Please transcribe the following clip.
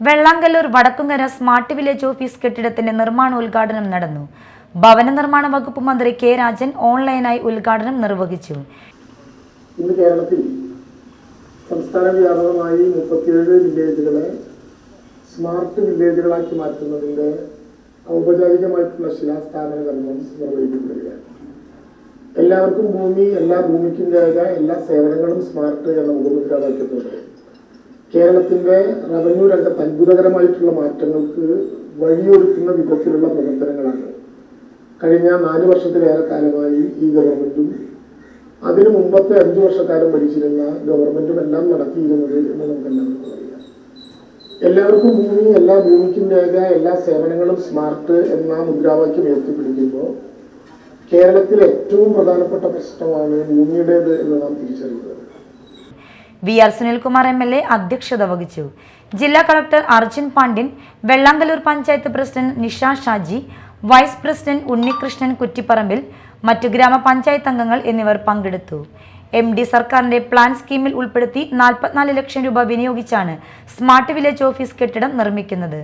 Vellangallur Vadakkumkara smart village office കെട്ടിടത്തിന്റെ നിർമ്മാണോദ്ഘാടനം നടന്നു. ഭവന നിർമ്മാണ വകുപ്പ് മന്ത്രി കെ രാജൻ ഓൺലൈനായി ഉദ്ഘാടനം നിർവഹിച്ചു. ഇന്ന് കേരളത്തിൽ സംസ്ഥാന വ്യാപകമായി മുപ്പത്തിയേഴ് വില്ലേജുകളെ സ്മാർട്ട് വില്ലേജുകളാക്കി മാറ്റുന്നതിന്റെ ഔപചാരികമായിട്ടുള്ള ശിലാസ്ഥാപന കർമ്മം നിർവഹിക്കപ്പെടുകയാണ് എല്ലാവർക്കും ഭൂമി എല്ലാ ഭൂമിക്കും രേഖ എല്ലാ സേവനങ്ങളും സ്മാർട്ട് എന്ന മുഖമുദ്രാവാക്യത്തോടെ കേരളത്തിന്റെ റവന്യൂ രംഗത്ത് അത്ഭുതകരമായിട്ടുള്ള മാറ്റങ്ങൾക്ക് വഴിയൊരുക്കുന്ന വിധത്തിലുള്ള പ്രവർത്തനങ്ങളാണ്. കഴിഞ്ഞ നാല് വർഷത്തിലേറെ കാലമായി ഈ ഗവൺമെന്റും അതിനു മുമ്പത്തെ അഞ്ചു വർഷക്കാലം ഭരിച്ചിരുന്ന ഗവൺമെന്റും എല്ലാം നടത്തിയിരുന്നത് എന്ന് നമുക്ക് എല്ലാവർക്കും അറിയാം. എല്ലാവർക്കും ഭൂമി എല്ലാ ഭൂമിക്കും രേഖ എല്ലാ സേവനങ്ങളും സ്മാർട്ട് എന്ന മുദ്രാവാക്യം ഉയർത്തിപ്പിടിക്കുമ്പോൾ കേരളത്തിലെ ഏറ്റവും പ്രധാനപ്പെട്ട പ്രശ്നമാണ് ഭൂമിയുടേത് എന്ന് നാം തിരിച്ചറിയുന്നത്. V R Sunilkumar M L A അധ്യക്ഷത വഹിച്ചു. ജില്ലാ collector Arjun Pandian Vellangallur panchayat president Nisha Shaji vice president Unnikrishnan Kuttiparambil മറ്റു ഗ്രാമപഞ്ചായത്ത് അംഗങ്ങൾ എന്നിവർ പങ്കെടുത്തു. എം ഡി സർക്കാരിന്റെ പ്ലാൻ സ്കീമിൽ ഉൾപ്പെടുത്തി നാൽപ്പത്തിനാല് ലക്ഷം രൂപ വിനിയോഗിച്ചാണ് സ്മാർട്ട് വില്ലേജ് ഓഫീസ് കെട്ടിടം നിർമ്മിക്കുന്നത്.